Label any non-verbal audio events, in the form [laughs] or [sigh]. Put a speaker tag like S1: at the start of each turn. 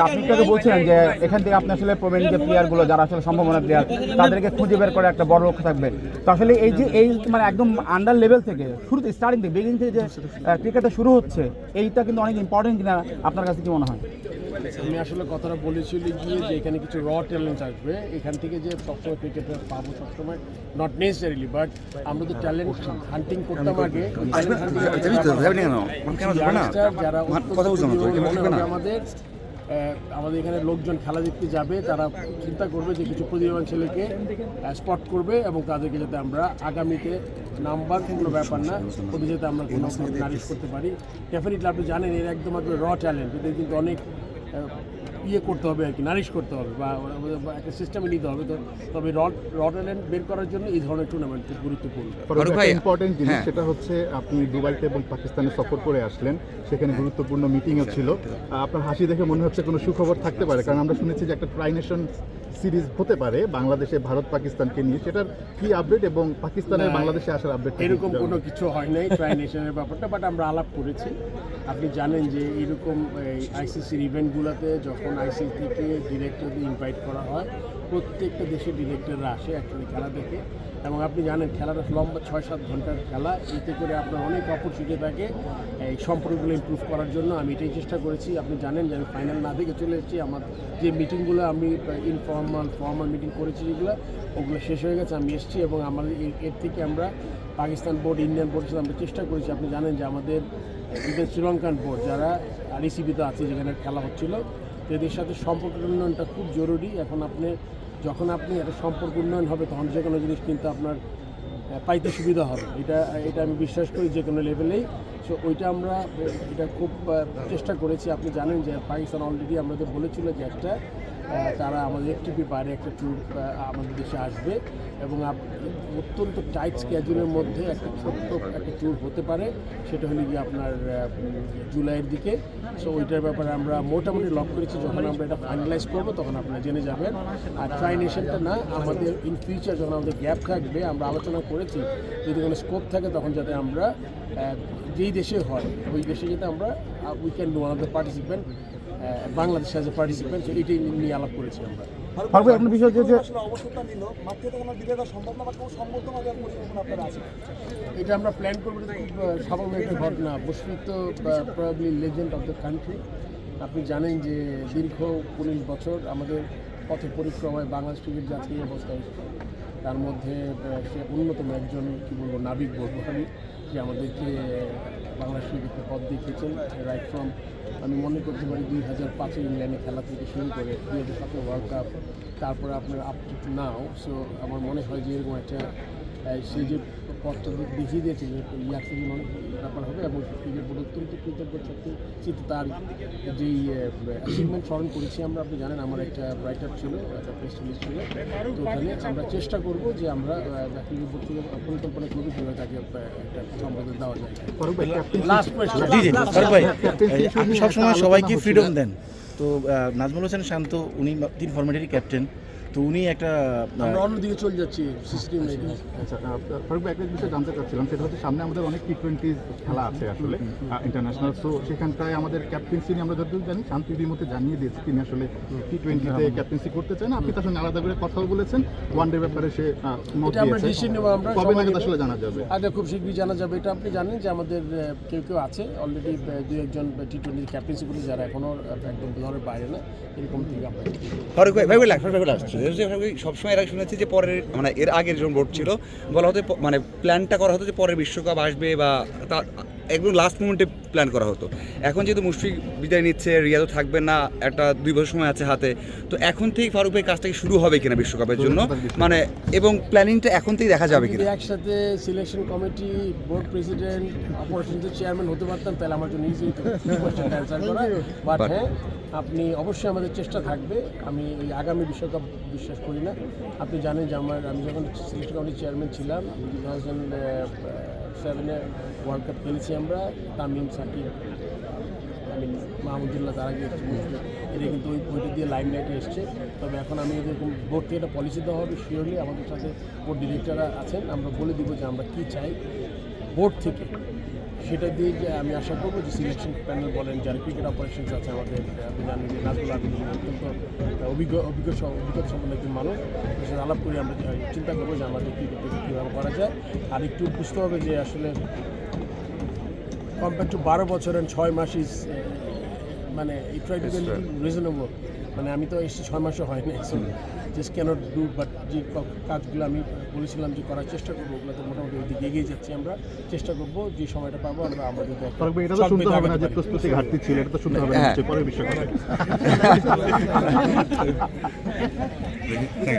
S1: তা আপনি আগে বলছিলেন যে এখান থেকে আপনি আসলে প্রবীণ যে প্লেয়ারগুলো যারা আসলে সম্ভাবনা প্লেয়ার তাদেরকে খুঁজে বের করে একটা বড় লক্ষ্য থাকবে তো আসলে এই যে এই মানে একদম আন্ডার লেভেল থেকে শুরুতে স্টার্টিং থেকে বিগিনিং থেকে যে ক্রিকেটটা শুরু হচ্ছে এইটা কিন্তু অনেক ইম্পর্টেন্ট কিনা আপনার কাছে কি মনে হয়
S2: আমি আসলে কথাটা বলেছিল গিয়ে যে এখানে কিছু র ট্যালেন্ট আসবে এখান থেকে যে সবসময় ক্রিকেটার পাবো সবসময় নট নেসেসারিলি বাট আমরা তো ট্যালেন্ট হান্টিং করতাম আগে
S3: তো?
S2: যারা
S3: তো,
S2: আমাদের আমাদের এখানে লোকজন খেলা দেখতে যাবে, তারা চিন্তা করবে যে কিছু প্রতিভাবান ছেলেকে স্পট করবে এবং তাদেরকে যাতে আমরা আগামীতে নাম্বার, কোনো ব্যাপার না, ওদের যাতে আমরা কোনো নারিশ করতে পারি। ডেফিনেটলি আপনি জানেন, এর একদম র ট্যালেন্ট এদের কিন্তু অনেক ইয়ে করতে হবে আর কি নারিশ করতে হবে বা একটা সিস্টেমে নিতে হবে। তো তবে রড রড ট্যালেন্ট বের করার জন্য এই ধরনের টুর্নামেন্ট খুব গুরুত্বপূর্ণ।
S1: ইম্পর্টেন্ট জিনিস
S3: হ্যাঁ।
S1: সেটা হচ্ছে আপনি দুবাইতে এবং পাকিস্তানে সফর করে আসলেন সেখানে গুরুত্বপূর্ণ মিটিংও ছিল। আপনার হাসি দেখে মনে হচ্ছে কোনো সুখবর থাকতে পারে? কারণ আমরা শুনেছি যে একটা ট্রাইনেশন সিরিজ হতে পারে বাংলাদেশে ভারত পাকিস্তানকে নিয়ে। সেটার কি আপডেট এবং পাকিস্তানের বাংলাদেশে আসার আপডেট
S2: এরকম কোনো কিছু হয় নাই ট্রাই নেশনের ব্যাপারটা বাট আমরা আলাপ করেছি। আপনি জানেন যে এরকম আইসিসির ইভেন্টগুলোতে যখন আইসিসি থেকে ডিরেক্টরদের ইনভাইট করা হয়, প্রত্যেকটা দেশের ডিরেক্টররা আসে অ্যাকচুয়ালি খেলা দেখে। এবং আপনি জানেন, খেলাটা লম্বা ছয় সাত ঘণ্টার খেলা। এতে করে আপনার অনেক অপরচুনিটি থাকে এই সম্পর্কগুলো ইমপ্রুভ করার জন্য। আমি এটাই চেষ্টা করেছি। আপনি জানেন যে আমি ফাইনাল না দেখে চলে এসেছি। আমার যে মিটিংগুলো আমি ইনফর্মাল ফর্মাল মিটিং করেছি যেগুলো, ওগুলো শেষ হয়ে গেছে। আমি এসেছি এবং আমাদের এর- থেকে আমরা পাকিস্তান বোর্ড ইন্ডিয়ান বোর্ডের সাথে আমরা চেষ্টা করেছি। আপনি জানেন যে আমাদের শ্রীলঙ্কান বোর্ড যারা আরইসিবিতে আছে, যেখানে খেলা হচ্ছিল এদের সাথে সম্পর্ক উন্নয়নটা খুব জরুরি। এখন আপনি, যখন আপনি একটা সম্পর্ক উন্নয়ন হবে, তখন যে কোনো জিনিস কিন্তু আপনার পাইতে সুবিধা হবে। এটা এটা আমি বিশ্বাস করি যে কোনো লেভেলেই সো ওইটা আমরা, এটা খুব চেষ্টা করেছি। আপনি জানেন যে পাকিস্তান অলরেডি আমাদের বলেছিল যে একটা তারা আমাদের একটিপি বাইরে একটা ট্যুর আমাদের দেশে আসবে। এবং অত্যন্ত টাইট স্ক্যাজুলের মধ্যে একটা ছোট্ট একটা ট্যুর হতে পারে। সেটা হলো গিয়ে আপনার জুলাইয়ের দিকে। সো ওইটার ব্যাপারে আমরা মোটামুটি লক করেছি। যখন আমরা এটা ফাইনালাইজ করব, তখন আপনারা জেনে যাবেন। আর ট্রাই নেশনটা না, আমাদের ইন ফিউচার যখন আমাদের গ্যাপ থাকবে, আমরা আলোচনা করেছি, যদি কোনো স্কোপ থাকে, তখন যাতে আমরা যেই দেশে হয়, ওই দেশে যাতে আমরা we can do one of the participant Bangladesh as a participant এইটাই নিয়ে আলাপ করেছি আমরা।
S1: ফারুক ভাই আপনার বিষয় যে
S4: নিল। মাঠ থেকে কোনো বিদায় দেওয়া সম্ভব না বা কোনো সম্বর্ধনা দেওয়ার পরিকল্পনা আপনারা আছে
S2: এটা আমরা প্ল্যান করব এটা খুব স্বাভাবিক একটা ঘটনা। মুশফিক তো probably legend of the country আপনি জানেন যে দীর্ঘ উনিশ বছর আমাদের পথে পরিক্রমায় বাংলাদেশ ক্রিকেট জাতীয় অবস্থায় এসেছে। তার মধ্যে সে অন্যতম একজন কী বলব নাবিক বলব আমি যে আমাদেরকে বাংলাদেশ ক্রিকেটের পথ দেখিয়েছেন রাইট ফ্রম আমি মনে করতে পারি দুই হাজার পাঁচে ইংল্যান্ডে খেলা থেকে শুরু করে দুই হাজার সাতে ওয়ার্ল্ড কাপ তারপরে আপনার আপ টু নাও সো আমার মনে হয় যে এরকম একটা সে যে দিয়েছে অনেক ব্যাপার হবে এবং ক্রিকেট বোর্ড অত্যন্ত কৃতজ্ঞ সত্যি চিত্ত তার যেই অ্যাচিভমেন্ট স্মরণ করেছি আমরা আপনি জানেন আমার একটা রাইটার ছিল একটা প্রেস রিলিজ ছিল। তো ওখানে আমরা চেষ্টা করব যে আমরা ক্রিকেট বোর্ড থেকে পরিকল্পনা করব কীভাবে তাকে একটা সম্বোধন দেওয়া যায়।
S1: issue
S3: আপনি সবসময় সবাইকে ফ্রিডম দেন। তো নাজমুল হোসেন শান্ত উনি তিন ফরম্যাটেরই ক্যাপ্টেন তো উনি একটা
S2: আমরা অন্যদিকে চলে যাচ্ছি সিস্টেম
S1: আচ্ছা ফারুক ভাই একটা বিষয় জানতে চাচ্ছিলাম সেটা হচ্ছে সামনে আমাদের অনেক টি টোয়েন্টি খেলা আছে আসলে ইন্টারন্যাশনাল সো সেখানটায় আমাদের ক্যাপ্টেন্সি নিয়ে আমরা যতদূর জানি শান্তি মধ্যে জানিয়ে দিয়েছি তিনি আসলে টি টোয়েন্টিতে ক্যাপ্টেন্সি করতে চান আপনি তার সঙ্গে আলাদা করে কথাও বলেছেন ওয়ান ডে ব্যাপারে সে কবে নাগাদ আসলে জানা যাবে?
S2: আচ্ছা খুব শীঘ্রই জানা যাবে। এটা আপনি জানেন যে আমাদের কেউ কেউ আছে অলরেডি দুই একজন টি টোয়েন্টি ক্যাপ্টেন্সি করে যারা এখনও একদম দলের বাইরে না এরকম থেকে আমরা
S5: সবসময় এরা শুনেছি যে পরের মানে এর আগের যখন বোর্ড ছিল, বলা হতো মানে প্ল্যানটা করা হতো যে পরের বিশ্বকাপ আসবে বা একদম লাস্ট মোমেন্টে প্ল্যান করা হতো। এখন যেহেতু মুশফিক বিদায় নিচ্ছে রিয়াদও থাকবে না একটা দুই বছর সময় আছে হাতে তো এখন থেকেই ফারুক ভাই কাজটা কি শুরু হবে কিনা বিশ্বকাপের জন্য? মানে এবং প্ল্যানিংটা এখন থেকেই দেখা যাবে কিনা?
S2: একসাথে সিলেকশন কমিটি বোর্ড প্রেসিডেন্ট অপারেশনের চেয়ারম্যান হতে পারতাম তাহলে আমার জন্য ইজি হতো। অ্যান্সার করা। বাট হ্যাঁ আপনি অবশ্যই আমাদের চেষ্টা থাকবে। আমি এই আগামী বিশ্বকাপ বিশ্বাস করি না। আপনি জানেন যে আমার আমি যখন সিলেকশন কমিটির চেয়ারম্যান ছিলাম টু থাউজেন্ড সেভেনে ওয়ার্ল্ড কাপ খেলেছি আমরা, তামিম, সাকিব, আমি মাহমুদুল্লাহ, তার আগে এটা কিন্তু ওই বইটা দিয়ে লাইন লাইটে এসছে। তবে এখন আমি এরকম বোর্ড থেকে একটা পলিসি দেওয়া হবে শিওরলি আমাদের সাথে বোর্ড ডিরেক্টররা আছেন। আমরা বলে দিব যে আমরা কী চাই। বোর্ড থেকে। সেটা দিয়ে যে আমি আশা করব যে সিলেকশন প্যানেল বলেন যারা ক্রিকেট অপারেশনস আছে আমাদের নাজমুল আবিদ অত্যন্ত অভিজ্ঞ অভিজ্ঞ অভিজ্ঞতা সম্পন্ন একজন মানুষ। সাথে আলাপ করে আমরা চিন্তা করব যে আমাদের ক্রিকেটটাকে কীভাবে করা যায়। আর একটু বুঝতে হবে যে আসলে কম্পেয়ার টু বারো বছর অ্যান্ড ছয় মাস ইজ মানে এই ট্রাই টু রিজনেবল মানে আমি তো এসেছি ছয় মাসও হয়নি so just can't do but যে কাজগুলো আমি বলেছিলাম যে করার চেষ্টা করব ওগুলো তো মোটামুটি ওইদিকে এগিয়ে যাচ্ছি আমরা। চেষ্টা করব যে সময়টা পাবো আমরা আমাদের
S1: এটা তো শুনতে হবে না যে
S2: পারি।
S1: প্রস্তুতি ঘাটতি ছিল এটা তো শুনতে হবে না
S5: পরে
S1: নিশ্চয়ই পরের বিশ্বকাপে [laughs] [laughs]